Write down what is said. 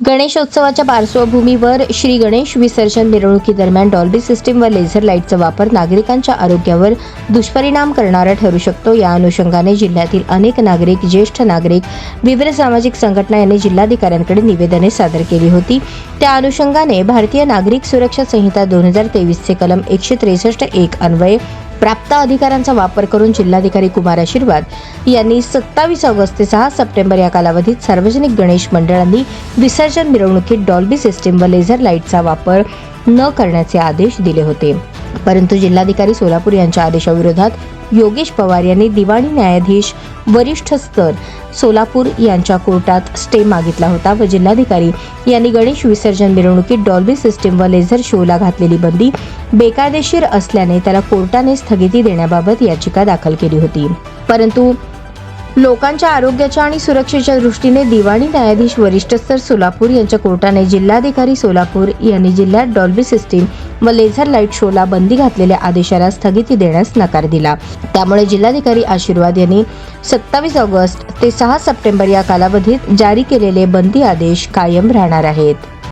गणेशोत्सवाच्या पार्श्वभूमीवर श्री गणेश विसर्जन मिरवणुकीदरम्यान डॉल्बी सिस्टीम व लेझर लाईटचा वापर नागरिकांच्या आरोग्यावर दुष्परिणाम करणारा ठरू शकतो. या अनुषंगाने जिल्ह्यातील अनेक नागरिक ज्येष्ठ नागरिक विविध सामाजिक संघटना यांनी जिल्हाधिकाऱ्यांकडे निवेदने सादर केली होती. त्या अनुषंगाने भारतीय नागरिक सुरक्षा संहिता दोन हजार तेवीसचे कलम एकशे त्रेसष्ट एक अन्वये प्राप्त अधिकारांचा वापर करून जिल्हाधिकारी कुमार आशीर्वाद यांनी सत्तावीस ऑगस्ट ते सहा सप्टेंबर या कालावधीत सार्वजनिक गणेश मंडळांनी विसर्जन मिरवणुकीत डॉल्बी सिस्टीम व लेझर लाईटचा वापर न करण्याचे आदेश दिले होते. परंतु जिल्हाधिकारी सोलापूर यांच्या आदेशाविरोधात योगेश पवार यांनी दिवाणी न्यायाधीश वरिष्ठ स्तर सोलापूर यांच्या कोर्टात स्टे मागितला होता व जिल्हाधिकारी यांनी गणेश विसर्जन मिरवणुकीत डॉल्बी सिस्टीम व लेझर शोला घातलेली बंदी बेकायदेशीर असल्याने त्याला कोर्टाने स्थगिती देण्याबाबत याचिका दाखल केली होती. परंतु लोकांच्या आरोग्याच्या आणि सुरक्षेच्या दृष्टीने दिवाणी न्यायाधीश वरिष्ठ स्तर सोलापूर यांच्या कोर्टाने जिल्हाधिकारी सोलापूर यांनी जिल्ह्यात डॉल्बी सिस्टीम व लेझर लाइट शोला बंदी घातलेल्या आदेशाला स्थगिती देण्यास नकार दिला. त्यामुळे जिल्हाधिकारी आशीर्वाद यांनी सत्तावीस ऑगस्ट ते सहा सप्टेंबर या कालावधीत जारी केलेले बंदी आदेश कायम राहणार आहेत.